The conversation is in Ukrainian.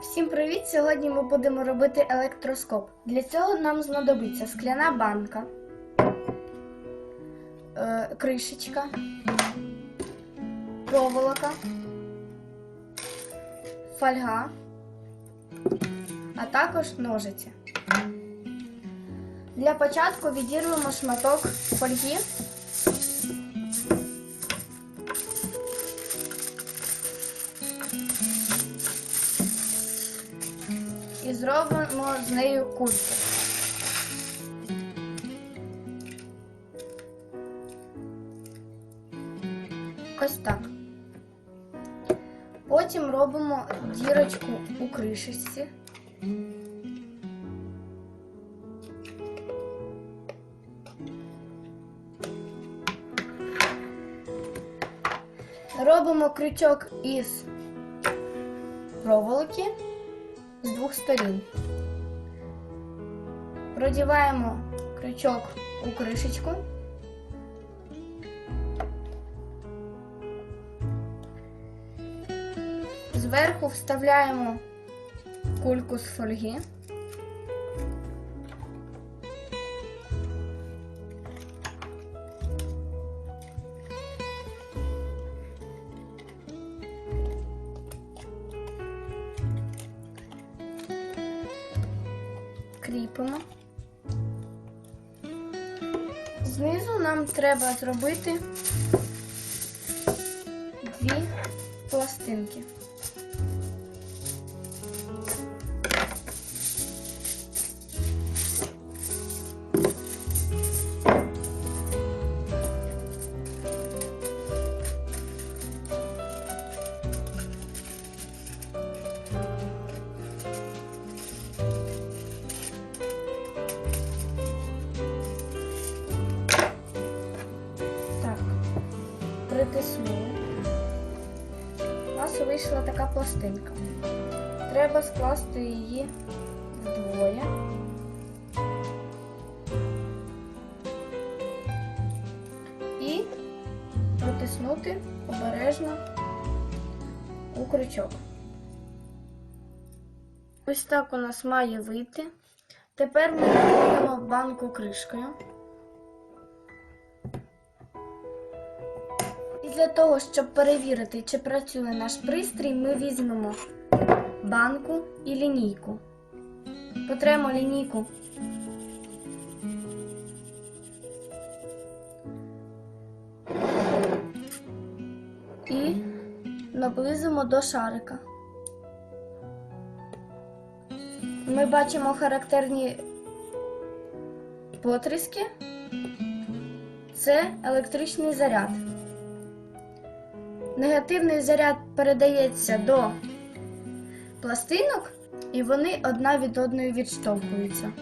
Всім привіт! Сьогодні ми будемо робити електроскоп. Для цього нам знадобиться скляна банка, е, кришечка, проволока, фольга, а також ножиці. Для початку відірвемо шматок фольги. І зробимо з нею кульку. Ось так. Потім робимо дірочку у кришечці. Робимо крючок із проволоки з двох сторін. Продіваємо крючок у кришечку. Зверху вставляємо кульку з фольги. Кріпимо. Знизу нам треба зробити дві пластинки. Притиснули. У нас вийшла така пластинка. Треба скласти її вдвоє. І протиснути обережно у крючок. Ось так у нас має вийти. Тепер ми накриємо банку кришкою. Для того, щоб перевірити, чи працює наш пристрій, ми візьмемо банку і лінійку. Потремо лінійку. І наблизимо до шарика. Ми бачимо характерні потріски. Це електричний заряд. Негативний заряд передається до пластинок, і вони одна від одної відштовхуються.